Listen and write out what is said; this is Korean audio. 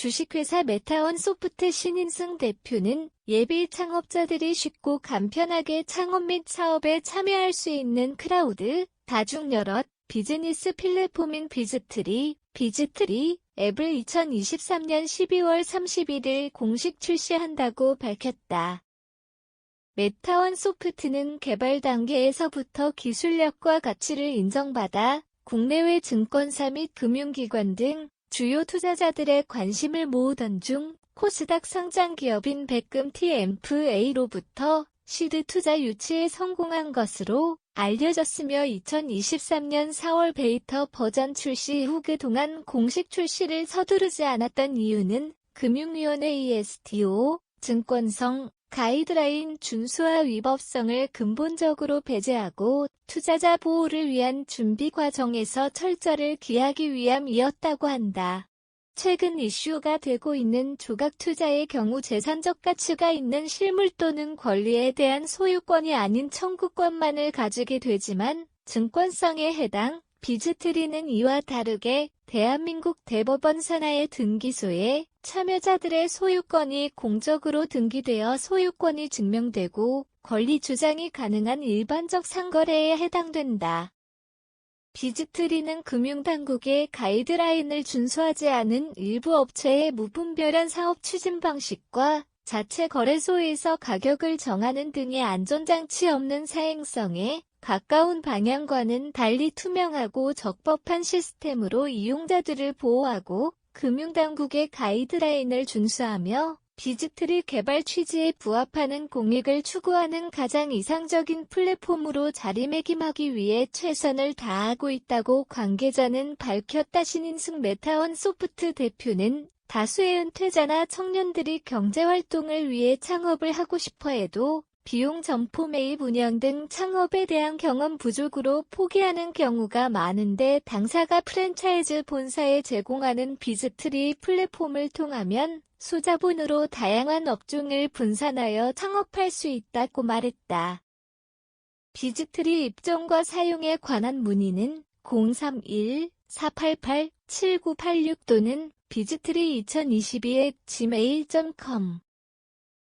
주식회사 메타원 소프트 신인승 대표는 예비 창업자들이 쉽고 간편하게 창업 및 사업에 참여할 수 있는 크라우드, 다중 여럿, 비즈니스 플랫폼인 비즈트리, 비즈트리 앱을 2023년 12월 31일 공식 출시한다고 밝혔다. 메타원 소프트는 개발 단계에서부터 기술력과 가치를 인정받아 국내외 증권사 및 금융기관 등 주요 투자자들의 관심을 모으던 중 코스닥 상장 기업인 백금 TMVA로부터 시드 투자 유치에 성공한 것으로 알려졌으며 2023년 4월 베이터 버전 출시 후 그동안 공식 출시를 서두르지 않았던 이유는 금융위원회 ESTO, 증권성, 가이드라인 준수와 위법성을 근본적으로 배제하고 투자자 보호를 위한 준비 과정에서 철저를 기하기 위함이었다고 한다. 최근 이슈가 되고 있는 조각 투자의 경우 재산적 가치가 있는 실물 또는 권리에 대한 소유권이 아닌 청구권만을 가지게 되지만 증권성에 해당 비즈트리는 이와 다르게 대한민국 대법원 산하의 등기소에 참여자들의 소유권이 공적으로 등기되어 소유권이 증명되고 권리 주장이 가능한 일반적 상거래에 해당된다. 비즈트리는 금융당국의 가이드라인을 준수하지 않은 일부 업체의 무분별한 사업 추진 방식과 자체 거래소에서 가격을 정하는 등의 안전장치 없는 사행성에 가까운 방향과는 달리 투명하고 적법한 시스템으로 이용자들을 보호하고 금융당국의 가이드라인을 준수하며 비즈트리 개발 취지에 부합하는 공익을 추구하는 가장 이상적인 플랫폼으로 자리매김하기 위해 최선을 다하고 있다고 관계자는 밝혔다. 신인승 메타원 소프트 대표는 다수의 은퇴자나 청년들이 경제활동을 위해 창업을 하고 싶어 해도 비용 점포 매입 운영 등 창업에 대한 경험 부족으로 포기하는 경우가 많은데 당사가 프랜차이즈 본사에 제공하는 비즈트리 플랫폼을 통하면 소자본으로 다양한 업종을 분산하여 창업할 수 있다고 말했다. 비즈트리 입점과 사용에 관한 문의는 031-488-7986 또는 비즈트리 2022에 gmail.com